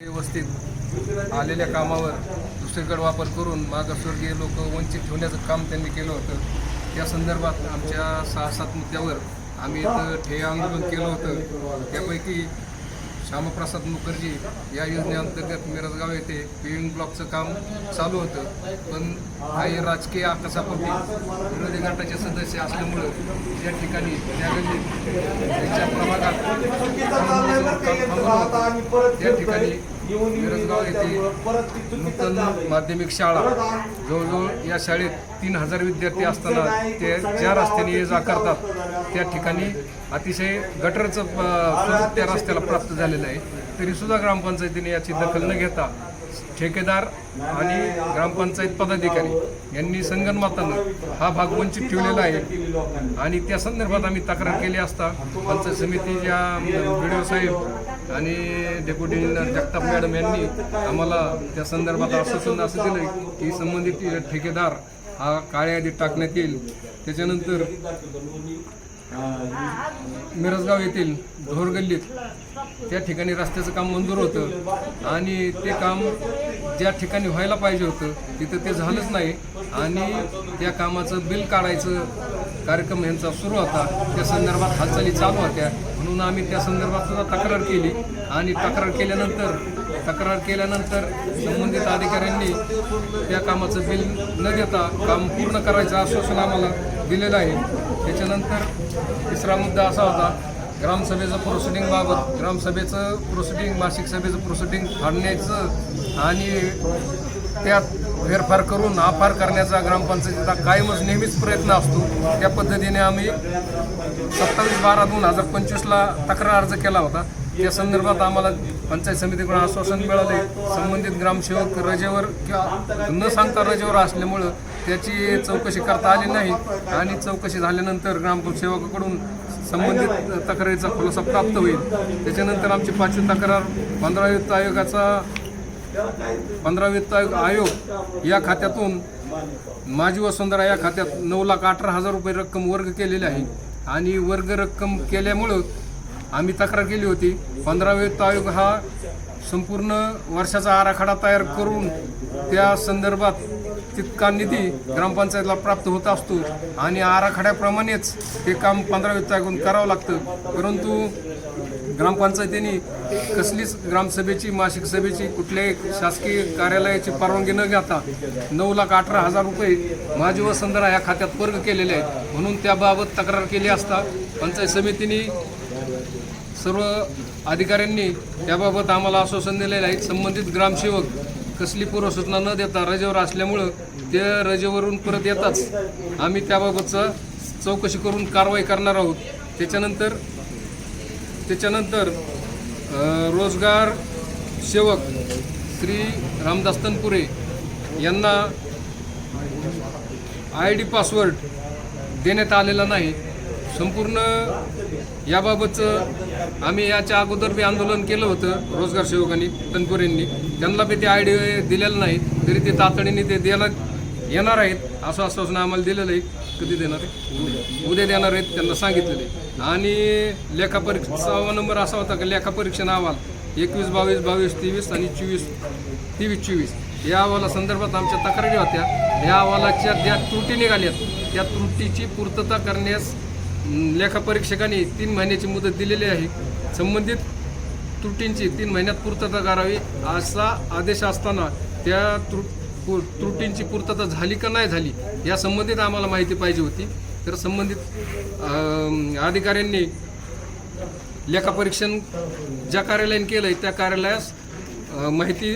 व्यवस्थित आलेल्या कामावर दुसरीकडे वापर करून मागासवर्गीय लोक वंचित ठेवण्याचं काम त्यांनी केलं होतं. त्या संदर्भात आमच्या सहा सात मुद्द्यावर आम्ही इथं ठेय आंदोलन केलं होतं. त्यापैकी श्यामप्रसाद मुखर्जी या योजनेअंतर्गत मिरजगाव येथे पेविंग ब्लॉकचं काम चालू होतं पण काही राजकीय आकसापोटी विरोधी गटाचे सदस्य असल्यामुळं त्या ठिकाणी त्या गल्लीत त्यांच्या प्रभागात. त्या ठिकाणी मिरजगाव येथे नूतन माध्यमिक शाळा. जवळजवळ या शाळेत तीन हजार विद्यार्थी असताना ते ज्या रस्त्याने ये जा करतात त्या ठिकाणी अतिशय गटरचं त्या रस्त्याला प्राप्त झालेलं आहे. तरी सुद्धा ग्रामपंचायतीने याची दखल न घेता ठेकेदार आणि ग्रामपंचायत पदाधिकारी यांनी संगनमतानं हा भाग वंचित ठेवलेला आहे. आणि त्या संदर्भात आम्ही तक्रार केली असता पंचायत समितीच्या बी साहेब आणि डेप्युटी इंजिनियर जगताप मॅडम यांनी आम्हाला त्या संदर्भात आश्वासन असं दिलं की संबंधित ठेकेदार हा काळ्या यादीत टाकण्यात येईल. त्याच्यानंतर मिरजगाव येथील ढोर गल्लीत त्या ठिकाणी रस्त्याचं काम मंजूर होतं आणि ते काम ज्या ठिकाणी व्हायला पाहिजे होतं तिथं ते झालंच नाही आणि त्या कामाचं बिल काढायचं कार्यक्रम यांचा सुरू होता. त्या संदर्भात हालचाली चालू होत्या. म्हणून आम्ही त्या संदर्भात सुद्धा तक्रार केली. आणि तक्रार केल्यानंतर तक्रार केल्यानंतर संबंधित अधिकाऱ्यांनी त्या कामाचं बिल न देता काम पूर्ण करायचं आश्वासन आम्हाला दिलेलं आहे. त्याच्यानंतर तिसरा मुद्दा असा होता ग्रामसभेचं प्रोसिडिंगबाबत ग्रामसभेचं प्रोसिडिंग मासिक सभेचं प्रोसिडिंग फाडण्याचं आणि त्यात फेरफार करून आफार करण्याचा ग्रामपंचायतीचा कायमच नेहमीच प्रयत्न असतो. त्या पद्धतीने आम्ही सत्तावीस बारा दोन हजार पंचवीसला तक्रार अर्ज केला होता. त्या संदर्भात आम्हाला पंचायत समितीकडून आश्वासन मिळाले. संबंधित ग्रामसेवक रजेवर किंवा न सांगता रजेवर असल्यामुळं त्याची चौकशी करता आली नाही आणि चौकशी झाल्यानंतर ग्रामसेवकाकडून संबंधित तक्रारीचा खुलासा प्राप्त होईल. त्याच्यानंतर आमची पाचवी तक्रार पंधरा आयोगाचा पंधरा वित्त आयोग आयोग या खात्यातून माझी वसुंधरा या खात्यात नऊ लाख अठरा हजार रुपये रक्कम वर्ग केलेली आहे. आणि वर्ग रक्कम केल्यामुळं आम्ही तक्रार केली होती. पंधरा वित्त आयोग हा संपूर्ण वर्षाचा आराखडा तयार करून त्या संदर्भात तितका निधी ग्रामपंचायतला प्राप्त होत असतो. आणि आराखड्याप्रमाणेच ते काम पंधरा वित्त आयोगातून करावं लागतं. परंतु ग्रामपंचायतीने कसलीच ग्रामसभेची मासिक सभेची कुठल्याही शासकीय कार्यालयाची परवानगी न घेता नऊ लाख अठरा हजार रुपये माझी संदरा या खात्यात वर्ग केलेले आहेत. म्हणून त्याबाबत तक्रार केली असता पंचायत समितीने सर्व अधिकाऱ्यांनी त्याबाबत आम्हाला आश्वासन दिलेलं आहे. संबंधित ग्रामसेवक कसली पूर्वसूचना न देता रजेवर असल्यामुळं ते रजेवरून परत येताच आम्ही त्याबाबतचं चौकशी करून कारवाई करणार आहोत. त्याच्यानंतर त्याच्यानंतर रोजगार सेवक श्री रामदास तनपुरे यांना आय डी पासवर्ड देण्यात आलेला नाही. संपूर्ण याबाबतचं आम्ही याच्या अगोदर बी आंदोलन केलं होतं रोजगार सेवकांनी तनपुरेंनी. त्यांना बी ते आय डी दिलेलं नाही तरी ते तातडीने ते द्यायला येणार आहेत असं आश्वासन आम्हाला दिलेलं आहे. कधी देणार? आहे उद्या देणार आहेत त्यांना सांगितलेले आणि लेखापरीक्षेचा नंबर असा होता की लेखापरीक्षण अहवाल एकवीस बावीस बावीस तेवीस आणि चोवीस तेवीस चोवीस या अहवाला संदर्भात आमच्या तक्रारी होत्या. या अहवालाच्या ज्या त्रुटी निघाल्यात त्या त्रुटीची पूर्तता करण्यास लेखापरीक्षकांनी तीन महिन्याची मुदत दिलेली आहे. संबंधित त्रुटींची तीन महिन्यात पूर्तता करावी असा आदेश असताना त्या त्रुट पू- त्रुटींची पूर्तता झाली का नाही झाली या संबंधित आम्हाला माहिती पाहिजे होती. तर संबंधित अधिकाऱ्यांनी लेखापरीक्षण ज्या कार्यालयाने केलं आहे त्या कार्यालयास माहिती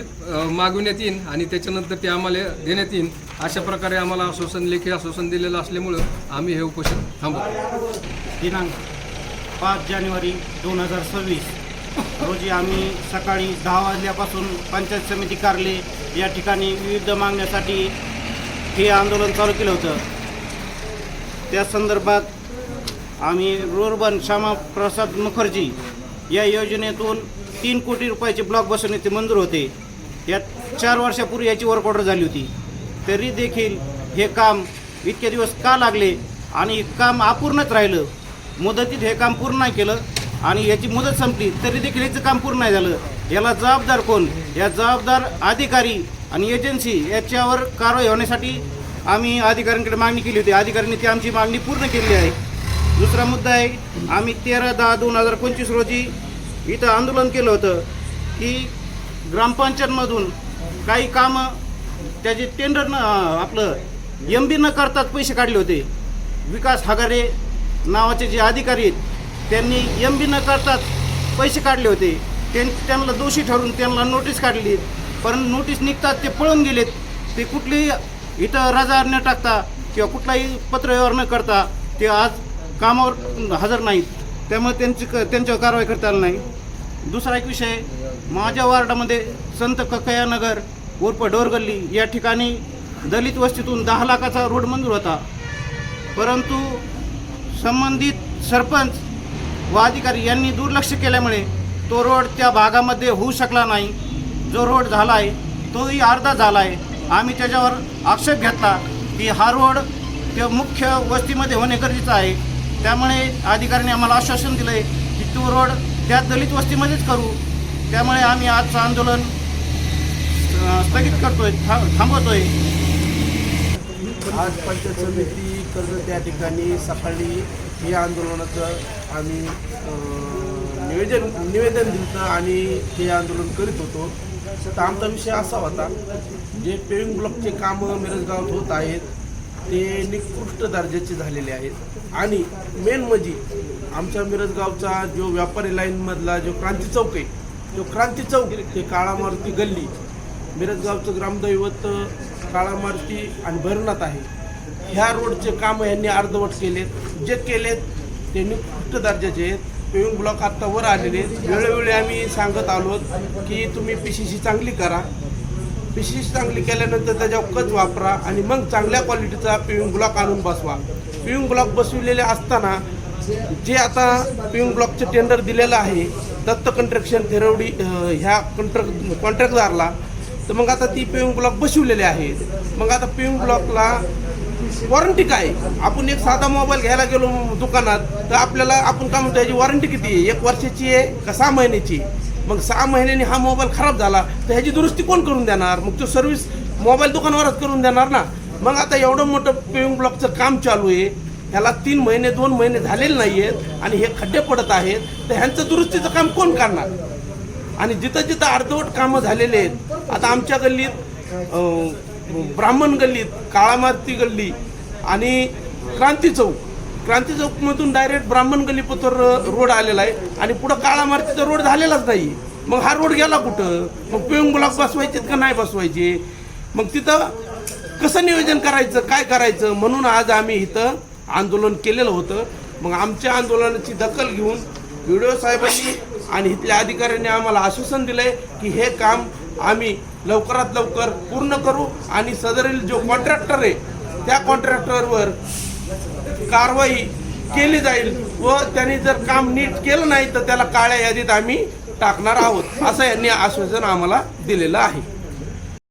मागविण्यात येईल आणि त्याच्यानंतर ते आम्हाला देण्यात येईल अशा प्रकारे आम्हाला आश्वासन लेखी आश्वासन दिलेलं असल्यामुळं आम्ही हे उपोषण थांबवतो. दिनांक पाच जानेवारी दोन हजार सव्वीस रोजी आम्ही सकाळी दहा वाजल्यापासून पंचायत समिती कार्यालय या ठिकाणी विविध मागण्यासाठी हे आंदोलन चालू केलं होतं. त्या संदर्भात आम्ही रोरबन श्यामाप्रसाद मुखर्जी या योजनेतून तीन कोटी रुपयाचे ब्लॉक बसवण्याचे मंजूर होते. यात चार वर्षापूर्वी याची वर्क ऑर्डर झाली होती. तरी देखील हे काम इतके दिवस का लागले आणि काम अपूर्णच राहिलं? मुदतीत हे काम पूर्ण नाही केलं आणि याची मुदत संपली तरी देखील याचं काम पूर्ण नाही झालं. याला जबाबदार कोण? या जबाबदार अधिकारी आणि एजन्सी याच्यावर कारवाई होण्यासाठी आम्ही अधिकाऱ्यांकडे मागणी केली होती. अधिकाऱ्यांनी ती आमची मागणी पूर्ण केली आहे. दुसरा मुद्दा आहे आम्ही तेरा दहा दोन हजार पंचवीस रोजी इथं आंदोलन केलं होतं की ग्रामपंचायतमधून काही कामं त्याचे टेंडर न आपलं एम बी न करताच पैसे काढले होते. विकास हगारे नावाचे जे अधिकारी आहेत त्यांनी एम बी न करताच पैसे काढले होते. त्यांना दोषी ठरून त्यांना नोटीस काढली. पण नोटीस निघतात ते पळून गेलेत. ते कुठलीही इथं रजा न टाकता किंवा कुठलाही पत्रव्यवहार न करता ते आज कामावर हजर नाहीत. त्यामुळे त्यांची क त्यांच्यावर कारवाई करता आली नाही. दुसरा एक विषय माझ्या वार्डामध्ये संत ककयानगर उर्फ डोरगल्ली या ठिकाणी दलित वस्तीतून दहा लाखाचा रोड मंजूर होता. परंतु संबंधित सरपंच व अधिकारी यांनी दुर्लक्ष केल्यामुळे तो रोड त्या भागामध्ये होऊ शकला नाही. जो रोड झाला आहे तोही अर्धा झाला आहे आम्ही त्याच्यावर आक्षेप घेतला की हा रोड त्या मुख्य वस्तीमध्ये होणे गरजेचं आहे. त्यामुळे अधिकाऱ्यांनी आम्हाला आश्वासन दिलं आहे की तो रोड त्या दलित वस्तीमध्येच करू. त्यामुळे आम्ही आजचं आंदोलन स्थगित करतोय था थांबवतोय. आज पंचायत समिती कर्ज त्या ठिकाणी सकाळी या आंदोलनाचं आम्ही निवेदन निवेदन दिलं आणि हे आंदोलन करीत होतो. तर आमचा विषय असा होता जे पेविंग ब्लॉकचे कामं मिरजगावात होत आहेत ते निकृष्ट दर्जाचे झालेले आहेत. आणि मेन म्हणजे आमच्या मिरजगावचा जो व्यापारी लाईनमधला जो क्रांती चौक आहे तो क्रांती चौक ते काळा मारुती गल्ली मिरजगावचं ग्रामदैवत काळा मारुती आणि भैरवनाथ आहे. ह्या रोडचे कामं यांनी अर्धवट केलेत. जे केलेत ते निकृष्ट दर्जाचे आहेत. पेविंग ब्लॉक आत्ता वर आलेले आहेत. वेळोवेळी आम्ही सांगत आलो की तुम्ही पी सी सी चांगली करा. पी सी सी चांगली केल्यानंतर त्याच्यावर कच वापरा आणि मग चांगल्या क्वालिटीचा पेविंग ब्लॉक आणून बसवा. पेविंग ब्लॉक बसविलेले असताना जे आता पेविंग ब्लॉकचं टेंडर दिलेलं आहे दत्त कंट्रक्शन थेरवडी ह्या कॉन्ट्रॅक्ट कॉन्ट्रॅक्टदारला तर मग आता ती पेविंग ब्लॉक बसवलेले आहेत. मग आता पेविंग ब्लॉकला वॉरंटी काय? आपण एक साधा मोबाईल घ्यायला गेलो दुकानात तर आपल्याला आपण काय म्हणतो याची वॉरंटी किती आहे? एक वर्षाची आहे का सहा महिन्याची? मग सहा महिन्याने हा मोबाईल खराब झाला तर ह्याची दुरुस्ती कोण करून देणार? मग तो सर्व्हिस मोबाईल दुकानावरच करून देणार ना? मग आता एवढं मोठं पेविंग ब्लॉकचं काम चालू आहे ह्याला तीन महिने दोन महिने झालेले नाही आहेत आणि हे खड्डे पडत आहेत तर ह्यांचं दुरुस्तीचं काम कोण करणार? आणि जिथं जिथं अर्धवट कामं झालेले आहेत आता आमच्या गल्लीत ब्राह्मण गल्लीत काळामाती गल्ली आणि क्रांती चौक. क्रांती चौकमधून डायरेक्ट ब्राह्मण गल्ली गल्लीपतोर रोड आलेला आहे. आणि पुढं काळा मारुतीचा रोड झालेलाच नाही. मग हा रोड गेला कुठं? मग पिऊंग ब्लॉक बसवायचे का नाही बसवायचे? मग तिथं कसं नियोजन करायचं? काय करायचं? म्हणून आज आम्ही इथं आंदोलन केलेलं होतं. मग आमच्या आंदोलनाची दखल घेऊन व्हिडिओ साहेबांनी आणि इथल्या अधिकाऱ्यांनी आम्हाला आश्वासन दिलं आहे की हे काम आम्ही लवकरात लवकर पूर्ण करू आणि सदरील जो कॉन्ट्रॅक्टर आहे त्या कॉन्ट्रॅक्टरवर कारवाई केली जाईल व त्यांनी जर काम नीट केलं नाही तर त्याला काळ्या यादीत आम्ही टाकणार आहोत असं यांनी आश्वासन आम्हाला दिलेलं आहे.